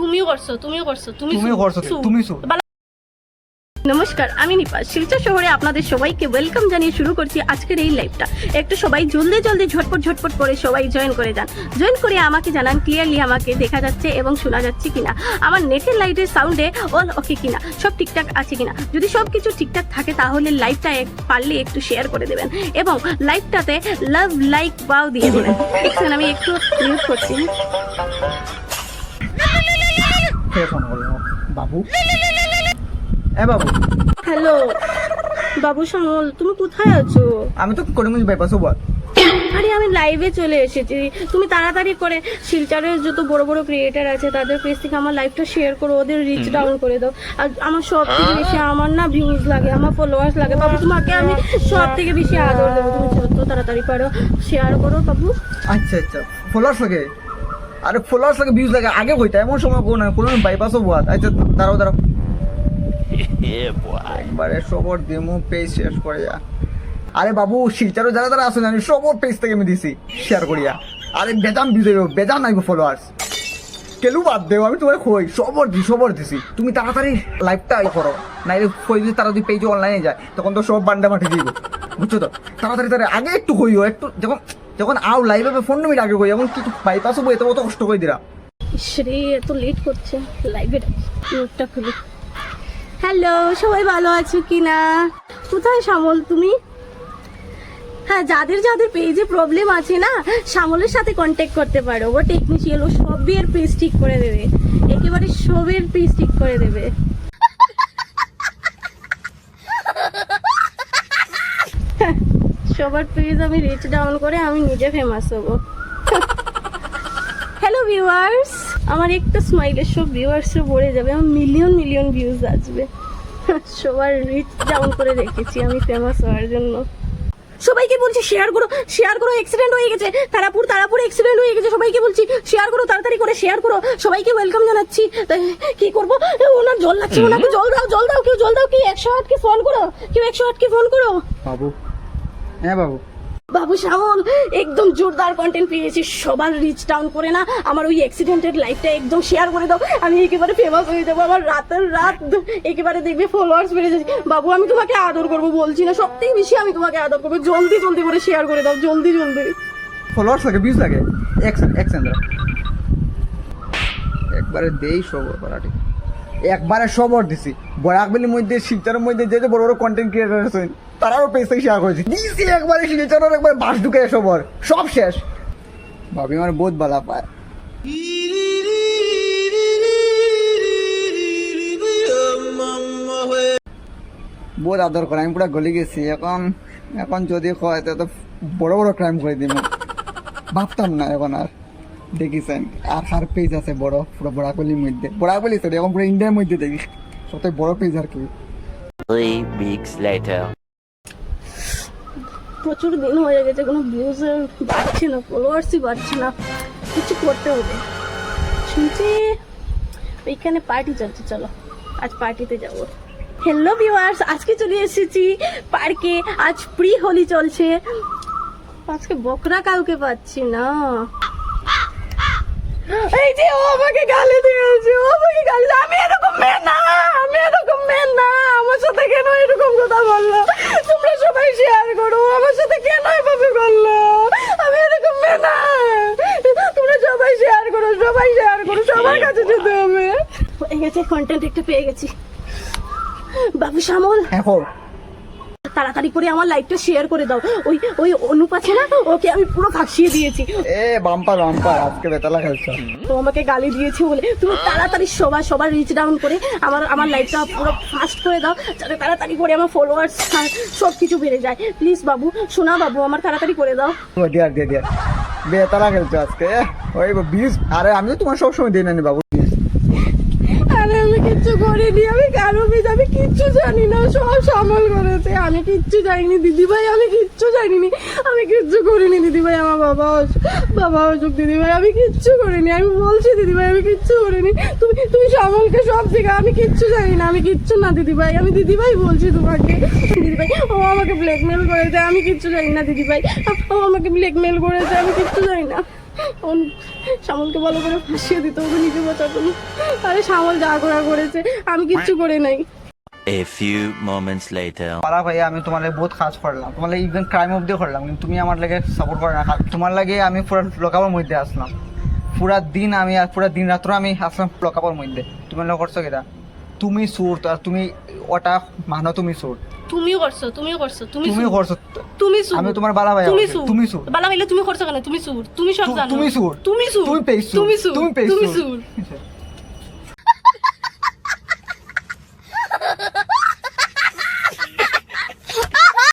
তুমিও করছ তুমিও করছ তুমি তুমিও করছ তুমি সু। নমস্কার আমি নিপা। শিলচর শহরে আপনাদের সবাইকে ওয়েলকাম জানিয়ে শুরু করছি আজকের এই লাইভটা একটু সবাই জলদি জলদি ঝটপট ঝটপট করে সবাই জয়েন করে যান। জয়েন করে আমাকে জানান ক্লিয়ারলি আমাকে দেখা যাচ্ছে এবং শোনা যাচ্ছে কিনা। আমার নেটের লাইটের সাউন্ডে অল ওকে কিনা। সব ঠিকঠাক আছে কিনা। যদি সব কিছু ঠিকঠাক থাকে তাহলে লাইভটা এক পারলে একটু শেয়ার করে দেবেন। এবং লাইভটাতে লাভ লাইক বাও দিয়ে দেবেন। আমি একটু মিউট করছি। কে ফোন করল। বাবু? এ বাবু। হ্যালো। বাবু শ্যামল তুমি কোথায় আছো? আমি তো করিমগঞ্জ বাইপাসও বল আরে আমি লাইভে চলে এসেছি। তুমি তাড়াতাড়ি করে শিলচরের যত বড় বড় ক্রিয়েটার আছে তাদের পেজ থেকে আমার লাইভটা শেয়ার করো ওদের রিচ ডাউন করে দাও। আর আমার সব থেকে বেশি আমার না ভিউজ লাগে আমার ফলোয়ার্স লাগে। বাবু তোমাকে আমি সব থেকে বেশি আদর দেবো। তুমি যত তাড়াতাড়ি পারো শেয়ার করো বাবু। আচ্ছা আচ্ছা। ফলোয়ার্স লাগে? আরে ফলোয়ার্স লাগে ভিউজ লাগে আগে কইতা এমন সময় কোন কোন বাইপাসও বল আচ্ছা দাঁড়াও দাঁড়াও। একবারে সবর ডেমো পেজ শেষ করিয়া। আরে বাবু শিলচারও যারা যারা আসেন আমি সবর পেজ থেকে আমি দিছি শেয়ার করিয়া। আরে বেজাম ভিউজ হইব বেজাম নাইব ফলোয়ার্স কেলু বাদ দেও আমি তোমার কই সবর দি সবর দিছি। তুমি তাড়াতাড়ি লাইভটা করো নাইলে কই যদি তারা যদি পেজে অনলাইনে যায় তখন তো সব বান্ডা মাঠে দিব বুঝছ তো? তাড়াতাড়ি তাড়াতাড়ি আগে একটু কইও একটু যখন যখন আও হবে ফোন মিনিট আগে কই এখন কি বাইপাসও বই এত অত কষ্ট করে দিরা? শ্রী এত লেট করছে। লাইভে মুখটা খুলি। হ্যালো সবাই ভালো আছো কি না কোথায় শ্যামল, তুমি? হ্যাঁ যাদের যাদের পেজে প্রবলেম আছে না, শ্যামলের সাথে কন্ট্যাক্ট করতে পারো। ও টেকনিশিয়ান ও সবের পেজ ঠিক করে দেবে। একেবারে সবের পেজ ঠিক করে দেবে। সবার পেজ আমি রিচ ডাউন করে আমি নিজে ফেমাস হব। হ্যালো ভিউয়ার্স আমার একটা স্মাইলের সব ভিউয়ার্সও ভরে যাবে। আমার মিলিয়ন মিলিয়ন ভিউজ আসবে। সবার রিচ ডাউন করে রেখেছি আমি ফেমাস হওয়ার জন্য। সবাইকে বলছি শেয়ার করো শেয়ার করো অ্যাক্সিডেন্ট হয়ে গেছে। তারাপুর তারাপুর অ্যাক্সিডেন্ট হয়ে গেছে। সবাইকে বলছি শেয়ার করো তাড়াতাড়ি করে শেয়ার করো। সবাইকে ওয়েলকাম জানাচ্ছি। তাই কি করব? ওনার জল লাগছে ওনাকে জল দাও জল দাও কেউ জল দাও কি একশো আটকে ফোন করো। কেউ একশো আটকে ফোন করো। বাবু। হ্যাঁ বাবু। বাবু শ্যামল একদম জোরদার কন্টেন্ট পেয়েছি সবার রিচ ডাউন করে না। আমার ওই অ্যাক্সিডেন্টের লাইফটা একদম শেয়ার করে দাও। আমি একেবারে ফেমাস হয়ে যাব। আমার রাতের রাত একেবারে দেখবে ফলোয়ার্স বেড়ে যাচ্ছে। বাবু আমি তোমাকে আদর করব বলছি না। সব থেকে বেশি আমি তোমাকে আদর করব। জলদি জলদি করে শেয়ার করে দাও। জলদি জলদি। ফলোয়ার্স লাগে ভিউজ লাগে। একবারে দেই সবর পারাটি একবারে সবর দিছি। বরাকবেলির মধ্যে, শিলচরের মধ্যে যে বড় বড় কন্টেন্ট ক্রিয়েটার আছেন, তারাও পেজ শেয়ার করেছি। দিছি একবারে শিলচরের একবার বাস ঢুকে সবর। সব শেষ। ভাবি, আমার বহুত বালা পায়। বহুত আদর করে, আমি পুরো গলি গেছি। এখন এখন যদি হয় তো বড় বড় ক্রাইম করে দিব ভাবতাম না এখন আর। দেখিছেন আর হার পেজ আছে বড় পুরো বড়াকলির মধ্যে। বড়াকলি সরি এখন পুরো ইন্ডিয়ার মধ্যে দেখি সবথেকে বড় পেজ আর কি। Three weeks later. প্রচুর দিন হয়ে গেছে কোনো ভিউজ বাড়ছে না ফলোয়ার্সই বাড়ছে না কিছু করতে হবে। শুনছি ওইখানে পার্টি চলছে চলো। আজ পার্টিতে যাব। হ্যালো ভিউয়ার্স আজকে চলে এসেছি পার্কে আজ প্রি হোলি চলছে। আজকে বকরা কাউকে পাচ্ছি না। এই যে ও আমাকে গালি দিয়েছে ও আমাকে গালি আমি এরকম মেয়ে না আমি এরকম মেয়ে না। আমার সাথে কেন এরকম কথা বলল? তোমরা সবাই শেয়ার করো। আমার সাথে কেন এভাবে করল? আমি এরকম মেয়ে না। তোমরা সবাই শেয়ার করো সবাই শেয়ার করো। সবার কাছে যেতে হবে। হয়ে গেছে কন্টেন্ট একটা পেয়ে গেছি। বাবু শ্যামল। এখন তাড়াতাড়ি করে আমার লাইভটা শেয়ার করে দাও। ওই ওই অনুপ আছে না? ওকে আমি পুরো ফাঁসিয়ে দিয়েছি। এ বাম্পার বাম্পার আজকে বেতালা খেলছো। তো আমাকে গালি দিয়েছে বলে তুমি তাড়াতাড়ি সবার সবার রিচ ডাউন করে আমার আমার লাইফটা পুরো ফাস্ট করে দাও যাতে তাড়াতাড়ি করে আমার ফলোয়ার্স সব কিছু বেড়ে যায়। প্লিজ বাবু শোনা বাবু আমার তাড়াতাড়ি করে দাও। দিয়ে দিয়ার বেতালা খেলছো আজকে ওই বিষ আরে আমি তো তোমার সবসময় দিই না বাবু। করিনি আমি কারও বীজ আমি কিচ্ছু জানি না সব সামাল করেছে আমি কিচ্ছু জানিনি দিদিভাই আমি কিচ্ছু জানিনি আমি কিচ্ছু করিনি দিদিভাই আমার বাবা বাবা অসুখ দিদিভাই আমি কিচ্ছু করিনি আমি বলছি দিদিভাই আমি কিচ্ছু করিনি তুমি তুমি শ্যামলকে সব শেখা আমি কিচ্ছু জানি না আমি কিচ্ছু না দিদিভাই আমি দিদিভাই বলছি তোমাকে দিদিভাই ও আমাকে ব্ল্যাকমেল করেছে আমি কিচ্ছু জানি না দিদিভাই ও আমাকে ব্ল্যাকমেল করেছে আমি কিচ্ছু জানি না শ্যামলকে ভালো করে ফাঁসিয়ে দিতে ওকে নিজে বাঁচাতো না। আরে শ্যামল যা করা করেছে আমি কিচ্ছু করে নাই। A few moments later. পালা ভাইয়া আমি তোমার লাগে বহুত কাজ করলাম তোমার লাগে ইভেন ক্রাইম অব্দি করলাম কিন্তু তুমি আমার লাগে সাপোর্ট করে না তোমার লাগে আমি পুরো লকাপের মধ্যে আসলাম। পুরা দিন আমি আর পুরা দিন রাত্র আমি আসলাম লকাপের মধ্যে। তুমি লোক করছ কিনা? তুমি সুর আর তুমি ওটা মানো তুমি সুর তুমিও করছ তুমিও করছ তুমি তুমি। করছ তুমি সুর আমি তোমার বালা ভাই তুমি সুর তুমি সুর বালা ভাইলে তুমি করছ কেন তুমি সুর তুমি সব জানো তুমি সুর তুমি সুর তুমি পেয়েছ তুমি সুর তুমি পেয়েছ তুমি সুর